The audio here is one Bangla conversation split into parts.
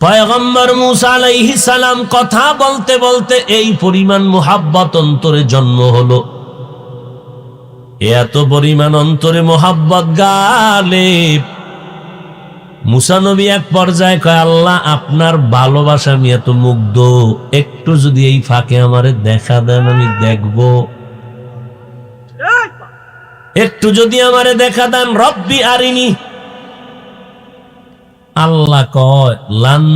পয়গম্বর মুসা আলাইহিস সালাম কথা বলতে বলতে এই পরিমাণ মোহাব্বত অন্তরে জন্ম হলো। এত পরিমাণ অন্তরে মোহাব্বত গালে মুসানবী এক পর্যায়ে কয় আল্লাহ আপনার ভালোবাসা আমি এত মুগ্ধ একটু যদি এই ফাঁকে আমারে দেখা দেন আমি দেখব। একটু যদি আমারে দেখা দেন রব্বি আরিনি। আল্লাহ কয়, লান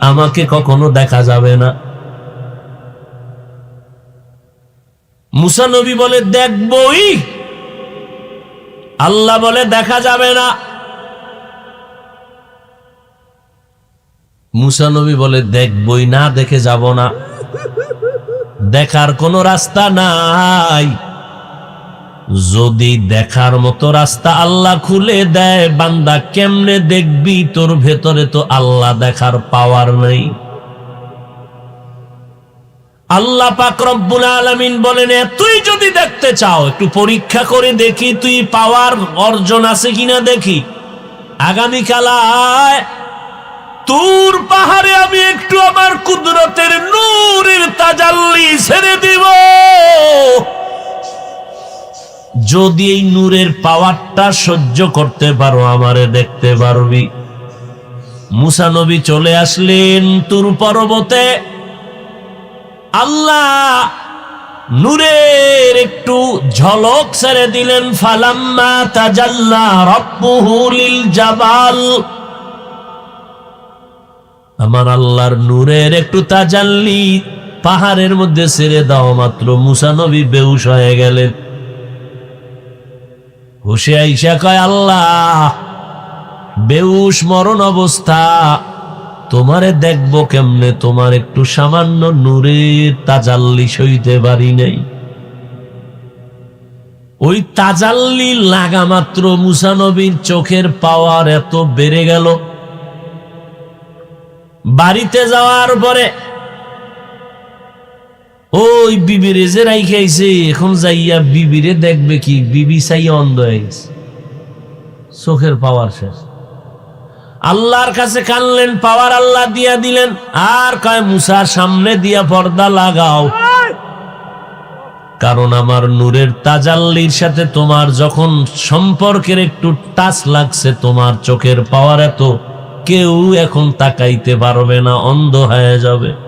আমাকে কখনো দেখা যাবে না। মুসা নবী বলে, দেখবই। আল্লাহ বলে, দেখা যাবে না। মুসা নবী বলে, দেখবই না, দেখে যাব না। দেখার কোনো রাস্তা নাই। যদি দেখার মতো রাস্তা আল্লাহ খুলে দেয়, বান্দা কেমনে দেখবি? তোর ভেতরে তো আল্লাহ দেখার পাওয়ার নেই। আল্লাহ পাক আলামিন বলেন তুই যদি দেখতে চাও, একটু পরীক্ষা করে দেখি তুই পাওয়ার অর্জন আছে কিনা দেখি। আগামী কালায় তুর পাহাড়ে আমি একটু আমার কুদরতের নূরের তাজাল্লি ছেড়ে দিব। যদি এই নূরের পাওয়ারটা সহ্য করতে পারো, আমারে দেখতে পারবি। মুসা নবী চলে আসলেন তুর পর্বতে। আল্লাহ নূরের একটু ঝলক ছেড়ে দিলেন, ফালাম্মা তাজাল্লা রব্বুহু জাবাল। আমার আল্লাহর নূরের একটু তাজাল্লি পাহাড়ের মধ্যে ছেড়ে দাও, মাত্র মুসা নবী বেউস হয়ে গেলেন। হুশে আইসা কয়, আল্লাহ বেউস মরণ অবস্থা। তোমারে দেখব কেমনে? তোমার একটু সামান্য নূরের তাজাল্লি সইতে পারি নাই। ওই তাজাল্লি লাগা মাত্র মুসানবীর চোখের পাওয়ার এত বেড়ে গেল। বাড়িতে যাওয়ার পরে ওই বিবিরে যে রাইখে আইছে এখন যাইয়া বিবিরে দেখবে কি, বিবি চাইয়া অন্ধ হয়ে গেছে। চোখের পাওয়ার শেষ। আল্লাহর কাছে কানলেন, পাওয়ার আল্লাহ দিয়া দিলেন। আর কয়, মুসার সামনে দিয়া পর্দা লাগাও। কারণ আমার নূরের তাজাল্লির সাথে তোমার যখন সম্পর্কের একটু টাচ লাগছে, তোমার চোখের পাওয়ার এত, কেউ এখন তাকাইতে পারবে না, অন্ধ হয়ে যাবে।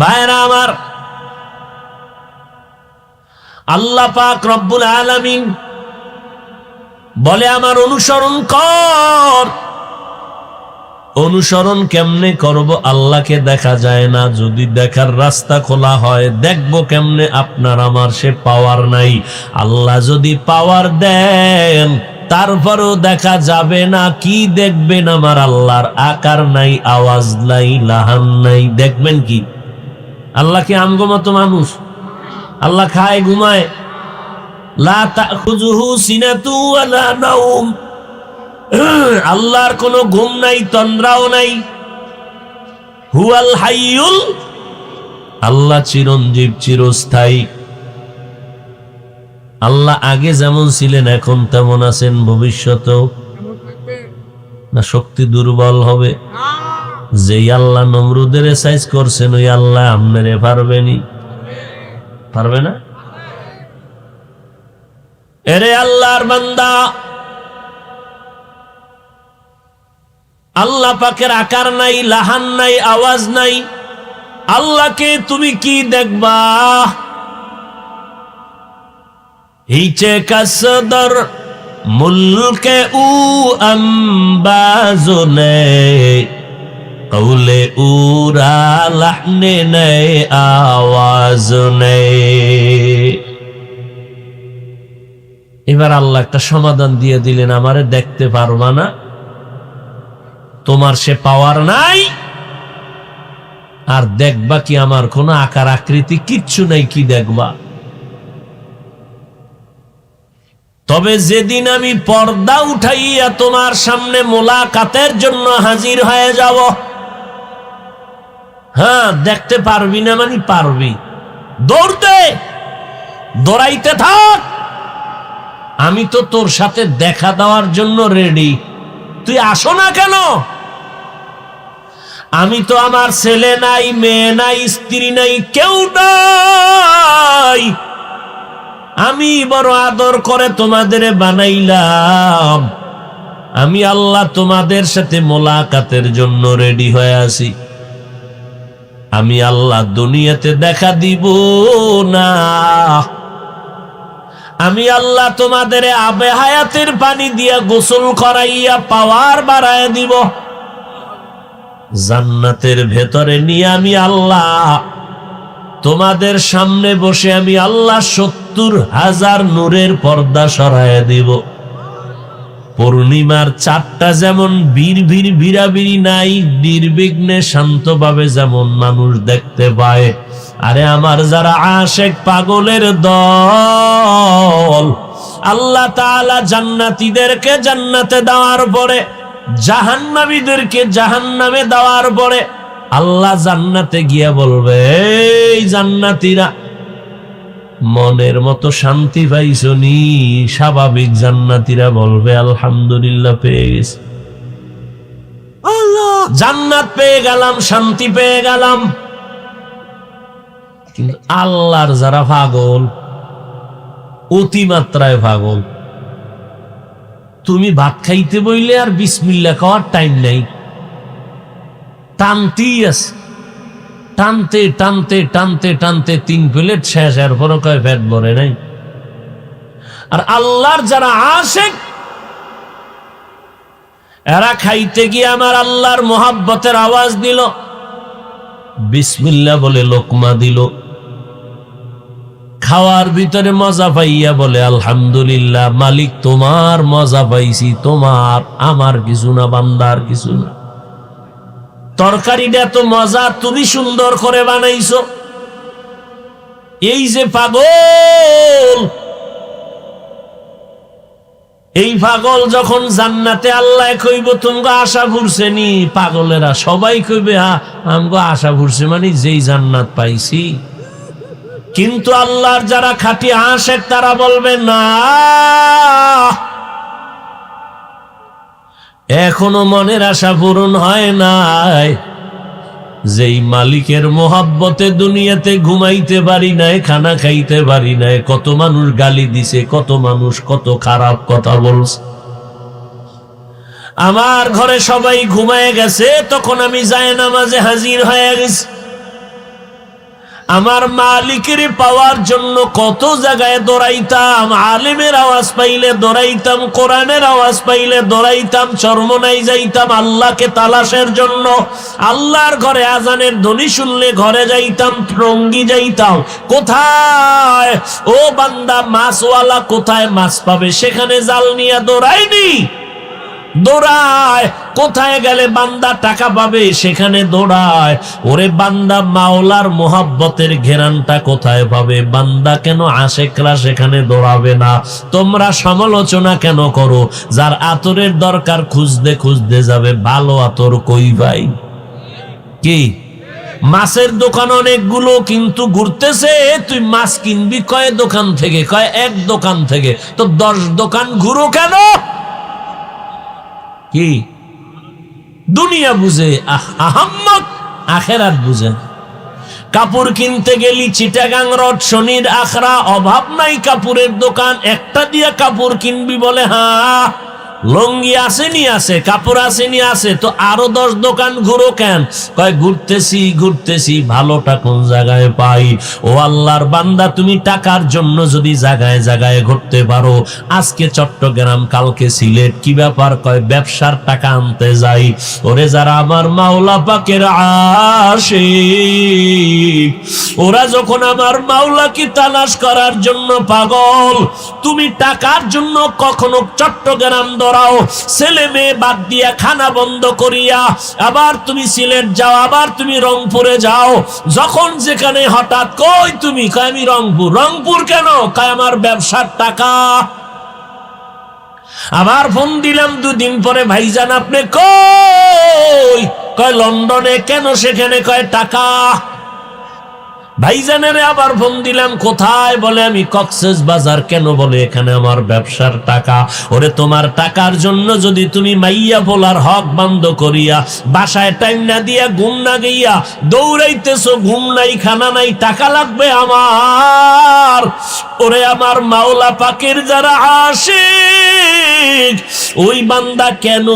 ভাইরা আমার, আল্লাহ পাক রব্বুল আলামিন বলে আমার অনুসরণ কর। অনুসরণ কেমনে করব আল্লাহকে দেখা যায় না, যদি দেখার রাস্তা খোলা হয়, দেখব কেমনে আপনার আমার সে পাওয়ার নাই। আল্লাহ যদি পাওয়ার দেন, তারপরও দেখা যাবে না, কি দেখবেন আমার আল্লাহর আকার নাই, আওয়াজ নাই, লাহান নাই, দেখবেন কি? আল্লাহ কি আমগো মতো মানুষ? আল্লাহ খায়, ঘুমায়। আল্লাহর কোনো ঘুম নাই, তন্দ্রাও নাই। হুয়াল হাইয়ুল। আল্লাহ চিরঞ্জীব, চিরস্থায়ী। আল্লাহ আগে যেমন ছিলেন, এখন তেমন আছেন, ভবিষ্যতেও। না, শক্তি দুর্বল হবে। যেই আল্লাহ নমরুদের সাইজ করছেন, ওই আল্লাহ আপনারে পারবেনি। পারবে না? এরে আল্লাহর বান্দা, আল্লাহ পাকের আকার নাই, লাহান নাই, আওয়াজ নাই। আল্লাহকে তুমি কি দেখবা? হিচে কাসদর মুলকে উ আম্বাজনে। কৌলে উরা লাহনে নেই আওয়াজ নেই এবার আল্লাহ একটা সমাধান দিয়ে দিলেন, আমারে দেখতে পারবা না। তোমার সে পাওয়ার নাই। আর দেখবা কি আমার কোনো আকার আকৃতি, কিচ্ছু নাই, কি দেখবা? তবে যেদিন আমি পর্দা উঠাইয়া তোমার সামনে মোলাকাতের জন্য হাজির হয়ে যাব হ্যাঁ দেখতে পারবি না মানে পারবি। দৌড়তে, দৌড়াইতে থাক। আমি তো তোর সাথে দেখা দেওয়ার জন্য রেডি তুই আসো না কেন? আমি তো আমার ছেলে নাই, মেয়ে নাই, স্ত্রী নাই, কেউ নাই। আমি বড় আদর করে তোমাদের বানাইলাম। আমি আল্লাহ তোমাদের সাথে মোলাকাতের জন্য রেডি হয়ে আছি। আমি আল্লাহ দুনিয়াতে দেখা দিব না। আমি আল্লাহ তোমাদের আবে হায়াতের পানি দিয়া গোসল করাইয়া পাওয়ার বাড়ায় দিব। জান্নাতের ভেতরে নিয়ে আমি আল্লাহ, তোমাদের সামনে বসে আমি আল্লাহ সত্তর হাজার নূরের পর্দা সরাইয়া দিব। পূর্ণিমার চারটা যেমন বীর বীর নাই, নির্বিঘ্নে শান্তভাবে যেমন মানুষ দেখতে পায়। আরে আমার যারা আশেক পাগলের দল, আল্লাহ তাআলা জান্নাতীদেরকে জান্নাতে দেওয়ার পরে, জাহান্নামীদেরকে জাহান্নামে দেওয়ার পরে, আল্লাহ জান্নাতে গিয়া বলবে, এই জান্নাতীরা মনের মতো শান্তি পাইছনি? স্বাভাবিক জান্নাতীরা বলবে আলহামদুলিল্লাহ পেয়ে গেছি। জান্নাত পেয়ে গেলাম শান্তি পেয়ে গেলাম। কিন্তু আল্লাহর যারা পাগল অতিমাত্রায় পাগল। তুমি ভাত খাইতে বইলে আর বিসমিল্লা খাওয়ার টাইম নাই। টানতেই আছে। টানতে টানতে টানতে টানতে তিন প্লেট শেষ আর পরে কয় ফ্যাট ভরে নাই। আর আল্লাহর যারা আসে এরা খাইতে গিয়ে আমার আল্লাহর মোহাব্বতের আওয়াজ দিল। বিসমিল্লা বলে লোকমা দিল। খাওয়ার ভিতরে মজা পাইয়া বলে, আলহামদুলিল্লাহ, মালিক তোমার মজা পাইছি, তোমার, আমার কিছু না, বান্দার কিছু না। তরকারিটা এত মজা, তুমি সুন্দর করে বানাইছো। এই যে পাগল! এই পাগল যখন জান্নাতে আল্লাহ কইব তুমি আশা ভুরছে নি? পাগলেরা সবাই কইবে হা আমগো আশা ভুরছে মানে যেই জান্নাত পাইছি। কিন্তু আল্লাহর যারা খাটি আশেক, তারা বলবে, না এখনও মনের আশা পূরণ হয় নাই। যেই মালিকের মোহাব্বতে দুনিয়াতে ঘুমাইতে পারি নাই, খানা খাইতে পারি নাই, কত মানুষ গালি দিছে, কত মানুষ কত খারাপ কথা বলছে। আমার ঘরে সবাই ঘুমায় গেছে, তখন আমি যায় নামাজে হাজির হয়ে গেছি। আমার মালিকের পাওয়ার জন্য কত জায়গায় দৌড়াইতাম, আলেমের আওয়াজ পাইলে দৌড়াইতাম, কোরআনের আওয়াজ পাইলে দৌড়াইতাম চরমনাই যাইতাম, আল্লাহকে তালাশের জন্য আল্লাহর ঘরে আজানের ধ্বনি শুনলে ঘরে যাইতাম, রঙ্গি যাইতাম। কোথায়? ও বান্দা, মাছওয়ালা কোথায়? মাছ পাবে, সেখানে জাল নিয়ে দৌড়াইনি? দৌড়ায়। কোথায় গেলে বান্দা টাকা পাবে? সেখানে দৌড়ায়। ওরে বান্দা, মাওলার মোহাব্বতের ঘেরানটা কোথায় পাবে? বান্দা কেন আশেকরা সেখানে দৌড়াবে না? তোমরা সমালোচনা কেন করো? যার আতরের দরকার খুঁজতে খুঁজতে যাবে, ভালো আতর কই ভাই? কি? মাছের দোকান অনেকগুলো কিন্তু ঘুরতেছে। তুই মাছ কিনবি কয় দোকান থেকে? কয় এক দোকান থেকে? তো দশ দোকান ঘুরো কেন? কি? দুনিয়া বুঝে আহাম্মক আখেরাত বুঝে। কাপড় কিনতে গেলি চিটাগাং রড, শনির আখড়া, অভাব নাই কাপড়ের দোকান, একটা দিয়া কাপড় কিনবি বলে হ্যাঁ লঙ্গি আসেনি আছে, কাপড় আসেনি আছে, তো আরও দশ দোকান ঘুরো কেন? কয়, ঘুরতেছি ঘুরতেছি, ভালোটা কোন জায়গায় পাই? ও আল্লাহর বান্দা, তুমি টাকার জন্য যদি জায়গায় জায়গায় ঘুরতে পারো, আজকে চট্টগ্রাম, কালকে সিলেট, কি ব্যাপার? কয়, ব্যবসার টাকা আনতে যাই। ওরে যারা আমার মাওলা পাকের আসে ওরা যখন আমার মাওলাকে তালাশ করার জন্য পাগল, তুমি টাকার জন্য কখনো চট্টগ্রাম দৌড়া করাও ছেলে মেয়ে বাদ দিয়া খানা বন্ধ করিয়া আবার তুমি সিলেট যাও, আবার তুমি রংপুরে যাও। যখন যেখানে হঠাৎ কই তুমি? কয়, আমি রংপুর। রংপুর কেন? কয়, আমার ব্যবসার টাকা। আবার ফোন দিলাম দুদিন পরে, ভাইজান, আপনি কই? কয়, লন্ডনে কেন সেখানে কয় টাকা? ভাইজানের আবার ফোন দিলাম, কোথায়? বলে, আমি কক্সেস বাজার কেন? বলে, এখানে আমার ব্যবসার টাকা। ওরে, তোমার টাকার জন্য যদি তুমি মাইয়া বলার হক বন্ধ করিয়া বাসায় টাইম না দিয়া ঘুম না গইয়া দৌড়াইতেছো, ঘুম নাই, খানা নাই, টাকা লাগবে আমার। ওরে, আমার মাওলা পাকের যারা আশিক, ওই বান্দা কেন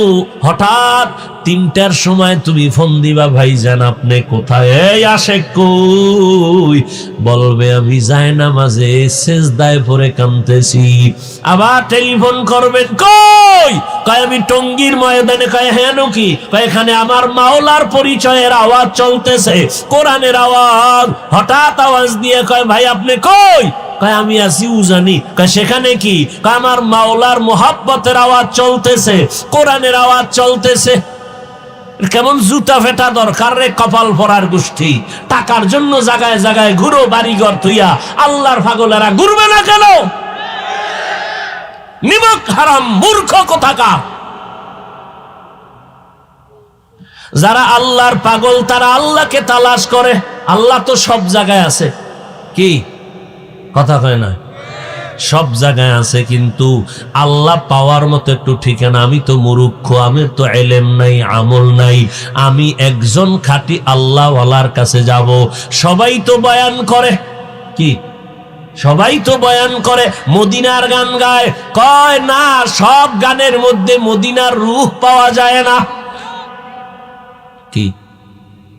হঠাৎ তিনটার সময় তুমি ফোন দিবা, ভাইজান, আপনি কোথায়? এই আসে কই? বলবে, আমি যাই না মাঝে শেষ দায় পরে কামতেছি আবার টেলিফোন করবেন, কই? কয়, আমি টঙ্গীর ময়দানে। কয় হ্যাঁ কি? কয়, এখানে আমার মাওলার পরিচয়ের আওয়াজ চলতেছে, কোরআনের আওয়াজ। হঠাৎ আওয়াজ দিয়ে কয়, ভাই, আপনি কই? কয়, আমি আছি উজানি। কয়, সেখানে কি? কয়, আমার মাওলার মোহাব্বতের আওয়াজ চলতেছে, কোরআনের আওয়াজ চলতেছে। কেমন জুতা ফেটা দরকার রে, কপাল পরার গোষ্ঠী। টাকার জন্য জায়গায় জায়গায় ঘুরো, বাড়িঘর থুইয়া আল্লাহর পাগলেরা ঘুরবে না কেন? নিমক হারাম, মূর্খ কোথাকা যারা আল্লাহর পাগল, তারা আল্লাহকে তালাশ করে। আল্লাহ তো সব জায়গায় আছে। কি? কথা কয় না। সব জায়গায় আছে, কিন্তু আল্লাহ পাওয়ার মতো একটু ঠিকানা। আমি তো মুরুক্ষ আমি তো এলেম নাই, আমল নাই। আমি একজন খাঁটি আল্লাহওয়ালার কাছে যাব। সবাই তো বয়ান করে। কি? সবাই তো বয়ান করে, মদিনার গান গায়। কয়, না, সব গানের মধ্যে মদিনার রূহ পাওয়া যায় না। কি?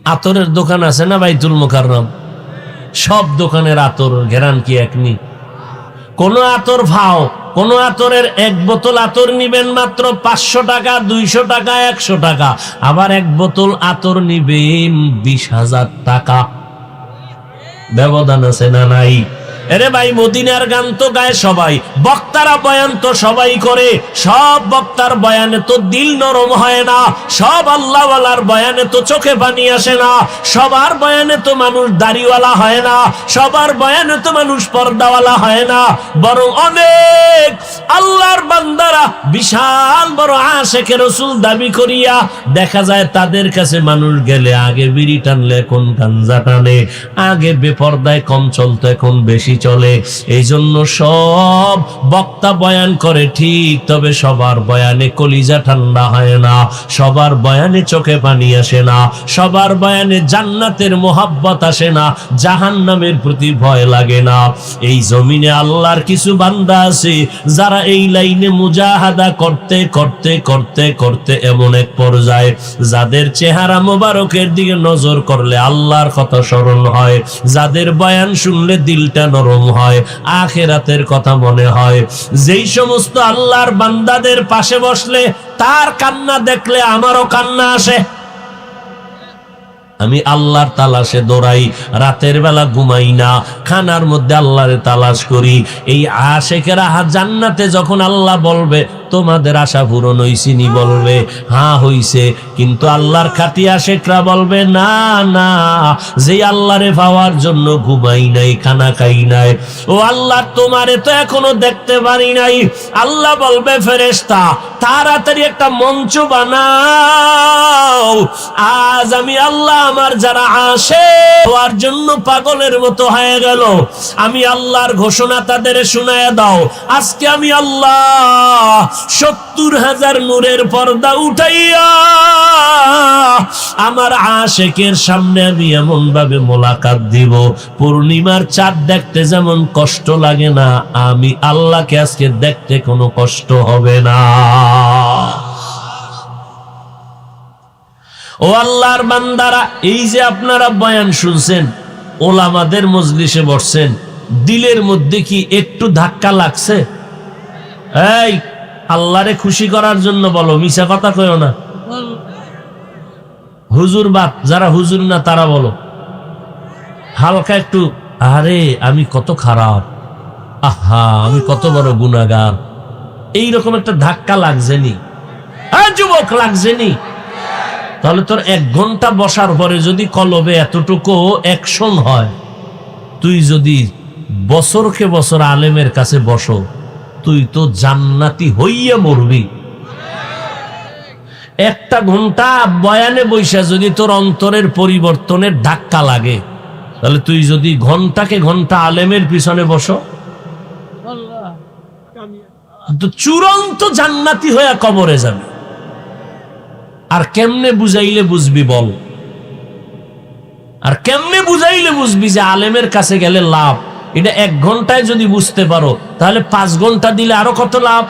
আতরের দোকান আছে না বাইতুল মুকাররম? সব দোকানের আতর, ঘেরান কি একনি কোন আতর ভাও, কোন আতরের এক বোতল আতর নিবেন মাত্র পাঁচশো টাকা, দুইশো টাকা, একশো টাকা। আবার এক বোতল আতর নিবেন বিশ হাজার টাকা। ব্যবধান আছে না নাই? এরে ভাই, মদিনার গান তো গায় সবাই। বক্তারা বয়ান তো সবাই করে। সব বক্তার বয়ানে তো দিল নরম হয় না। সব আল্লাহওয়ালার বয়ানে তো চোখে পানি আসে না। সবার বয়ানে তো মানুষ দাড়িওয়ালা হয় না। সবার বয়ানে তো মানুষ পর্দাওয়ালা হয় না। বরং অনেক আল্লাহর বান্দারা বিশাল বড় আশেখে রসুল দাবি করিয়া দেখা যায় তাদের কাছে মানুষ গেলে আগে বিড়ি টানলে এখন গাঞ্জা টানে। আগে বেপর্দায় কম চলতো, এখন বেশি চলে। এই জন্য সব বক্তা বয়ান করে ঠিক, তবে সবার বয়ানে কলিজা ঠান্ডা হয় না। সবার বয়ানে চোখে পানি আসে না। সবার বয়ানে জান্নাতের মোহাব্বত আসে না। জাহান্নামের প্রতি ভয় লাগে না। এই জমিনে আল্লাহর কিছু বান্দা আছে, যারা এই লাইনে মুজাহাদা করতে করতে করতে করতে এমন এক পর্যায়ে। যাদের চেহারা মোবারকের দিকে নজর করলে আল্লাহর কথা স্মরণ হয়। যাদের বয়ান শুনলে দিলটা নরম হয়, আখেরাতের কথা মনে হয়। যেই সমস্ত আল্লাহর বান্দাদের পাশে বসলে, তার কান্না দেখলে আমারও কান্না আসে। আমি আল্লাহর তালাশে দৌড়াই, রাতের বেলা ঘুমাই না, খানার মধ্যে আল্লাহরে তালাশ করি। এই আশেকেরা জান্নাতে যখন আল্লাহ বলবে তোমাদের আশা পূরণ হইছিনি বলবে হ্যাঁ হইছে। কিন্তু আল্লাহর খাটি আশেকরা বলবে, না না, যে আল্লাহরে পাওয়ার জন্য ঘুমাই নাই, খানা খাই নাই। ও আল্লাহ, তোমারে তো এখনও দেখতে পারি নাই। আল্লাহ বলবে ফেরেস্তা তাড়াতাড়ি একটা মঞ্চ বানাও। আজ আমি আল্লাহ আমার যারা আসে হওয়ার জন্য পাগলের মতো হয়ে গেল। আমি আল্লাহর ঘোষণা তাদের শুনায় দাও। আজকে আমি আল্লাহ সত্তর হাজার নূরের পর্দা উঠাইয়া আমার আশেকের সামনে আমি এমন ভাবে মোলাকাত দিব। পূর্ণিমার চাঁদ দেখতে যেমন কষ্ট লাগে না, আমি আল্লাহকে আজকে দেখতে কোনো কষ্ট হবে না। ও আল্লাহর বান্দারা, এই যে আপনারা বয়ান শুনছেন, ওলামাদের মজলিসে বসছেন, দিলের মধ্যে কি একটু ধাক্কা লাগছে? এই আল্লাহরে খুশি করার জন্য বলো মিশা কথা কয়ো না। হুজুর বাপ, যারা হুজুর না, তারা বলো। হালকা একটু, আরে, আমি কত খারাপ। আহা, আমি কত বড় গুণাগার এইরকম একটা ধাক্কা লাগছে নি। হ্যাঁ যুবক, লাগছে নি। তাহলে তোর এক ঘণ্টা বসার পরে যদি কলবে এতটুকু অ্যাকশন হয়, তুই যদি বছরকে বছর আলেমের কাছে বসো। তুই তো জান্নাতি হইয়া মরবি। একটা ঘণ্টা বয়ানে বৈশা যদি তোর অন্তরের পরিবর্তনের ধাক্কা লাগে, তাহলে তুই যদি ঘন্টাকে ঘণ্টা আলেমের পিছনে বসো। চূড়ান্ত জান্নাতি হয়ে কবরে যাবে। আর কেমনে বুঝাইলে বুঝবি বল? আর কেমনে বুঝাইলে বুঝবি যে আলেমের কাছে গেলে লাভ? এটা এক ঘন্টায় যদি বুঝতে পারো, তাহলে পাঁচ ঘণ্টা দিলে আরও কত লাভ?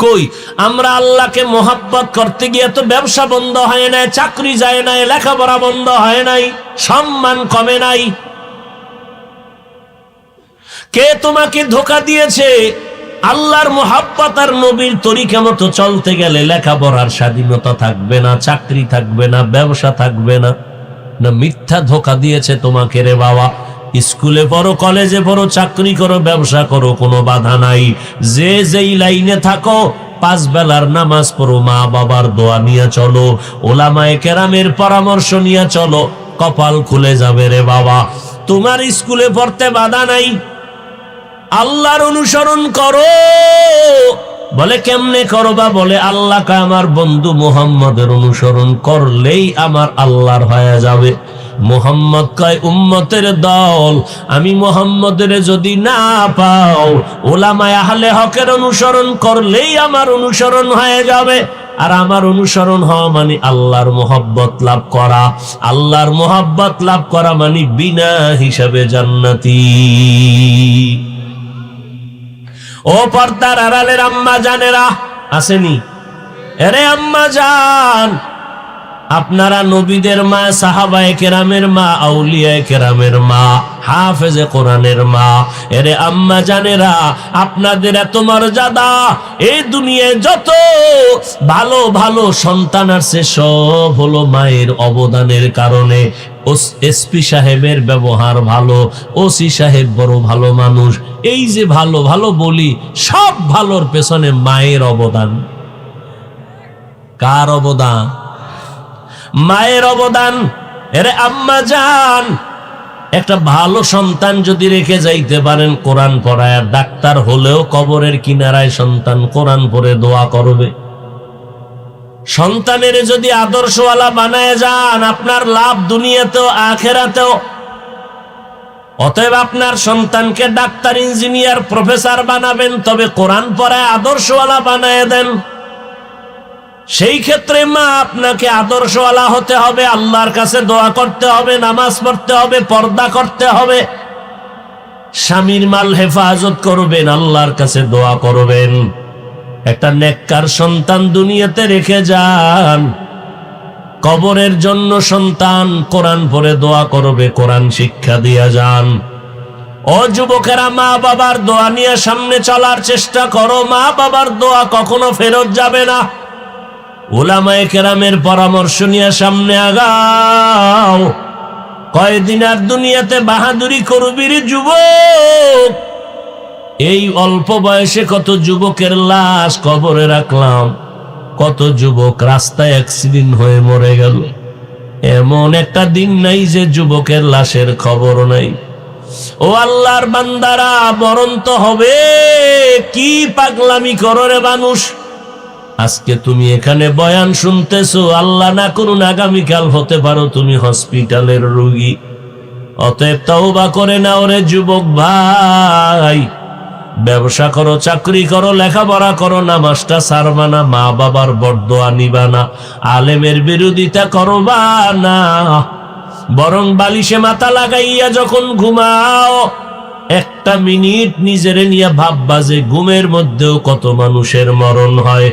কই, আমরা আল্লাহকে মোহাব্বত করতে গিয়ে তো ব্যবসা বন্ধ হয় নাই, চাকরি যায় নাই, লেখাপড়া বন্ধ হয় নাই, সম্মান কমে নাই। কে তোমাকে ধোকা দিয়েছে? আল্লাহর মোহাব্বত আর নবীর তরিকা মতো চলতে গেলে লেখাপড়ার স্বাধীনতা থাকবে না, চাকরি থাকবে না, ব্যবসা থাকবে না। মিথ্যা ধোকা দিয়েছে তোমাকে রে বাবা? স্কুলে পড়ো, কলেজে পড়ো, চাকরি করো, ব্যবসা করো, কোনো বাধা নাই। যে যেই লাইনে থাকো, পাঁচ বেলার নামাজ পড়ো, মা বাবার দোয়া নিয়ে চলো, ওলামায়ে কেরামের পরামর্শ নিয়ে চলো, কপাল খুলে যাবে রে বাবা। তোমার স্কুলে পড়তে বাধা নাই। আল্লাহর অনুসরণ করো। বলে, কেমনে করবা? বলে, আল্লাহকে আমার বন্ধু মোহাম্মদের অনুসরণ করলেই আমার আল্লাহর হয়ে যাবে। মোহাম্মদ কয়, উম্মতের দল, আমি মোহাম্মদের যদি না পাও, ওলামায় আহলে হকের অনুসরণ করলেই আমার অনুসরণ হয়ে যাবে। আর আমার অনুসরণ হওয়া মানে আল্লাহর মোহাব্বত লাভ করা। আল্লাহর মোহাব্বত লাভ করা মানে বিনা হিসাবে জান্নাতি। ও পর্দার আড়ালের আম্মা জানেরা, আসেনি? এরে আম্মা জান, আপনারা নবীদের মা, সাহাবায়ে কেরামের মা, আউলিয়ায়ে কেরামের মা, হাফেজে কোরআনের মা। এরে আম্মা জানেরা, আপনাদের এত মর্যাদা, এই দুনিয়ায় যত ভালো ভালো সন্তান আছে, সব হলো মায়ের অবদানের কারণে। এসপি সাহেবের ব্যবহার ভালো, ওসি সাহেব বড় ভালো মানুষ। এই যে ভালো ভালো বলি, সব ভালোর পেছনে মায়ের অবদান। কার অবদান? মায়ের অবদান? এরে আম্মা যান একটা ভালো সন্তান যদি রেখে যাইতে পারেন কোরআন পড়ায় ডাক্তার হলেও কবরের কিনারায় সন্তান কোরআন পড়ে দোয়া করবে। সন্তানের যদি আদর্শওয়ালা বানায় যান, আপনার লাভ দুনিয়াতেও, আখেরাতেও। অতএব আপনার সন্তানকে ডাক্তার, ইঞ্জিনিয়ার, প্রফেসর বানাবেন, তবে কোরআন পড়ায় আদর্শওয়ালা বানায় দেন। সেই ক্ষেত্রে মা, আপনাকে আদর্শওয়ালা হতে হবে, আল্লাহর কাছে দোয়া করতে হবে, নামাজ পড়তে হবে, পর্দা করতে হবে। স্বামীর মাল হেফাজত করবেন, আল্লাহর কাছে দোয়া করবেন। একটা নেককার সন্তান দুনিয়াতে রেখে যান। কবরের জন্য সন্তান কোরআন পরে দোয়া করবে, কোরআন শিক্ষা দিয়া যান। ও যুবকেরা, মা বাবার দোয়া নিয়ে সামনে চলার চেষ্টা করো। মা বাবার দোয়া কখনো ফেরত যাবে না। ওলামায়ে কেরামের পরামর্শ নিয়ে সামনে আগাও। কয়দিন আর দুনিয়াতে বাহাদুরি করবির যুবক? এই অল্প বয়সে কত যুবকের লাশ কবরে রাখলাম। কত যুবক রাস্তায় অ্যাক্সিডেন্ট হয়ে মরে গেল। এমন একটা দিন নাই যে যুবকের লাশের খবর নাই। ও আল্লাহর বান্দারা তো হবে। কি পাগলামি করো রে মানুষ। আজকে তুমি এখানে বয়ান শুনতেছো, আল্লাহ না করুন আগামীকাল হতে পারো তুমি হসপিটালের রোগী। অতএব তওবা করে না ওরে যুবক ভাই। ব্যবসা করো, চাকরি করো, লেখাপড়া করো, নামাজটা সারবা না, মা বাবার বরদোয়া নিবা না, আলেমের বিরোধিতা করবা না। বরং বালিশে মাথা লাগাইয়া যখন ঘুমাও, একটা মিনিট নিজেরে নিয়ে ভাববা যে ঘুমের মধ্যেও কত মানুষের মরণ হয়।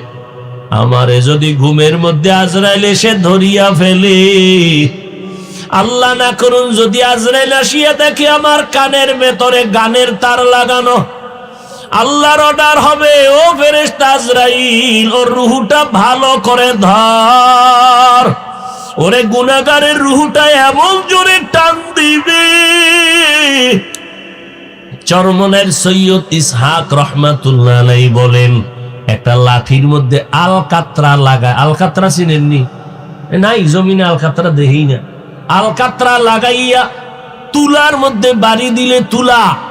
আমারে যদি ঘুমের মধ্যে আজরাইল এসে ধরিয়া ফেলে, আল্লাহ না করুন যদি আজরাইল আসিয়া দেখে আমার কানের ভেতরে গানের তার লাগানো। আল্লাহর অর্ডার হবে, ও আজরাইল, ওর রুহুটা ভালো করে ধর। ওরে গুনাগারের রুহুটা এমন জোরে টান দিবে। চরমনের সৈয়দ ইসহাক রহমাতুল্লাহ বলেন, একটা লাঠির মধ্যে আলকাতরা লাগায়, আলকাতরা চিনেননি? নাই, জমিনে আলকাতরা দেহি না। আলকাতরা লাগাইয়া তুলার মধ্যে বাড়ি দিলে তুলা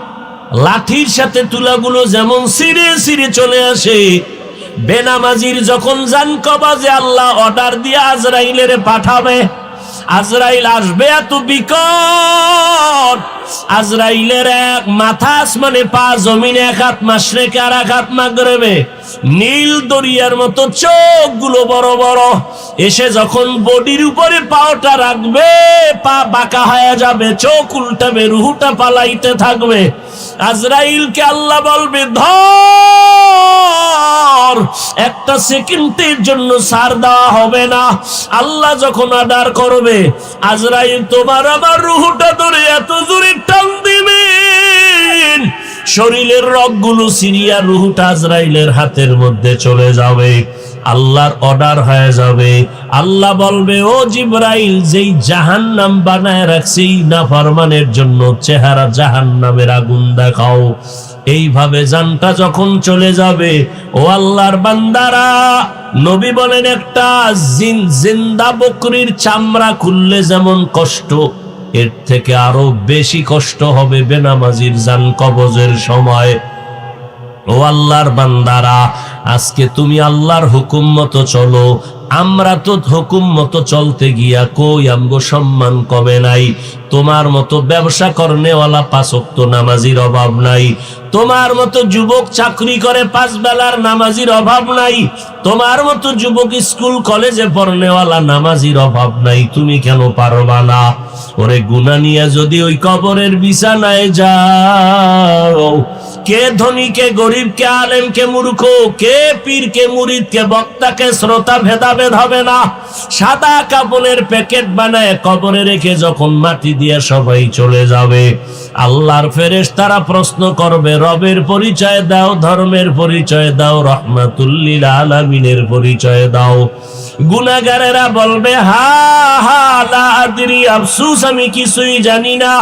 লাঠির সাথে তুলাগুলো যেমন সিরে সিঁড়ে চলে আসে, বেনামাজির যখন জান কবাজে আল্লাহ অর্ডার দিয়ে আজরাইলের পাঠাবে, আজরাইল আসবে এত বিকট। আজরাইলের এক মাথা আসমানে পা, জমিনে এক হাত মাসরেকে আর এক হাত মাগরেবে। নীল দরিয়ার মতো চোখগুলো বড় বড়। এসে যখন বডির উপরে পাওটা রাখবে, পা বাঁকা হয়ে যাবে, চোখ উল্টাবে, রুহুটা পালাইতে থাকবে। আজরাইলকে আল্লাহ বলবে, ধর, একটা সেকেন্ডের জন্য সার দেওয়া হবে না। আল্লাহ যখন আদার করবে, আজরাইল, তোমার আমার রুহুটা ধরে এত জোরে টান শরীরের রগগুলো সিরিয়া রুহুটা আজরাইলের হাতের মধ্যে চলে যাবে। আল্লাহর অর্ডার হয়ে যাবে। আল্লাহ বলবে, ও জিব্রাইল, যেই জাহান্নাম বানায় রাখছি না ফরমানের জন্য চেহারা জাহান্নামের আগুন দেখাও। এইভাবে জানটা যখন চলে যাবে, ও আল্লাহর বান্দারা, নবী বলেন, একটা জিন, জিন্দা বকরির চামড়া খুললে যেমন কষ্ট এর থেকে আরও বেশি কষ্ট হবে বেনামাজির জান কবজের সময়। ও আল্লাহর বান্দারা, আজকে তুমি আল্লাহর হুকুম মতো চলো। আমরা তো হুকুম মতো চলতে গিয়া কই আমগো সম্মান কমে নাই? তোমার মতো ব্যবসা করনেওয়ালা পাঁচক্ত নামাজির অভাব নাই। তোমার মতো যুবক চাকরি করে পাঁচ বেলার নামাজির অভাব নাই। তোমার মতো যুবক স্কুল, কলেজে পড়নেওয়ালা নামাজির অভাব নাই। তুমি কেন পারবা না? ওরে গুনা নিয়ে যদি ওই কবরের বিছানায় যাও, কে ধনী, কে গরিব, কে আলেম, কে মূর্খ, কে পীর, কে মুরিদ, কে বক্তা, কে শ্রোতা, ভেদাভেদ হবে না। সাদা কাপড়ের প্যাকেট বানায় কবরে রেখে যখন মাটি দিয়ে সবাই চলে যাবে। আল্লাহর ফেরেশ তারা প্রশ্ন করবে, রবের পরিচয় দাও, ধর্মের পরিচয় দাও, রহমাতুল্লিল আলামিনের পরিচয় দাও। গুনাগারেরা বলবে, হা হা আদরি আফসুস, আমি কিছুই জানি না।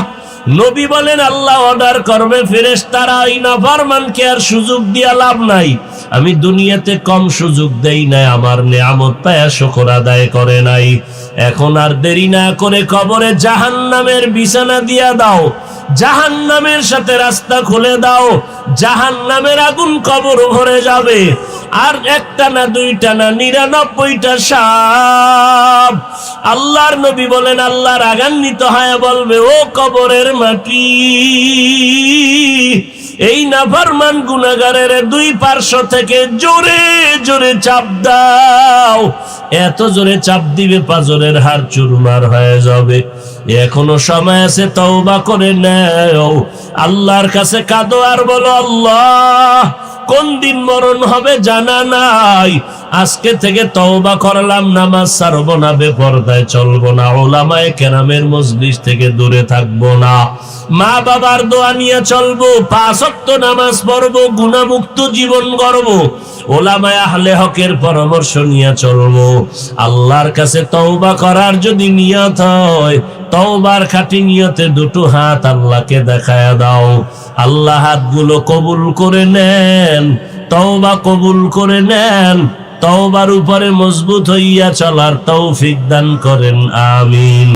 নবী বলেন, আল্লাহ অর্ডার করবে ফেরেশ তারা ওই নাফরমানকে আর সুযোগ দিয়া লাভ নাই। আমি দুনিয়াতে কম সুযোগ দেই নাই, আমার নেয়ামত পায়া শুকর আদায় করে নাই। এখন আর দেরি না করে কবরে জাহান্নামের বিছানা দিয়া দাও। জাহান্নামের সাথে রাস্তা খুলে দাও। জাহান্নামের আগুন কবর ভরে যাবে। আর একটা না দুইটা না নিরানব্বইটা সাপ। আল্লাহর নবী বলেন আল্লাহ রাগান্বিত হয় বলবে, ও কবরের মাটি এই নাফারমান গুনাগারের দুই পার্শ্ব থেকে জোরে জোরে চাপ দাও। এত জোরে চাপ দিবে পাজরের হার চুরমার হয়ে যাবে। এখনও সময় আছে, তওবা করে নেও। আল্লাহর কাছে কাঁদো আর বলো, আল্লাহ কোন দিন মরণ হবে জানা নাই। আজকে থেকে তওবা করলাম, নামাজ সারবো না, বেপরদায় চলবো না, ওলামায় কেরামের মজলিস থেকে দূরে থাকব না। মা বাবার দোয়া নিয়ে চলবো, পাঁচ নামাজ পড়ব, গুণামুক্ত জীবন গড়বো। ওলামায় আহলে হকের পরামর্শ নিয়ে চলবো। আল্লাহর কাছে তওবা করার যদি নিয়ত হয়, তওবার খাটি নিয়তে দুটো হাত আল্লাহকে দেখায় দাও। আল্লাহ হাতগুলো কবুল করে নেন, তওবা কবুল করে নেন, তওবার উপরে মজবুত হইয়া চলার তৌফিক দান করেন, আমিন।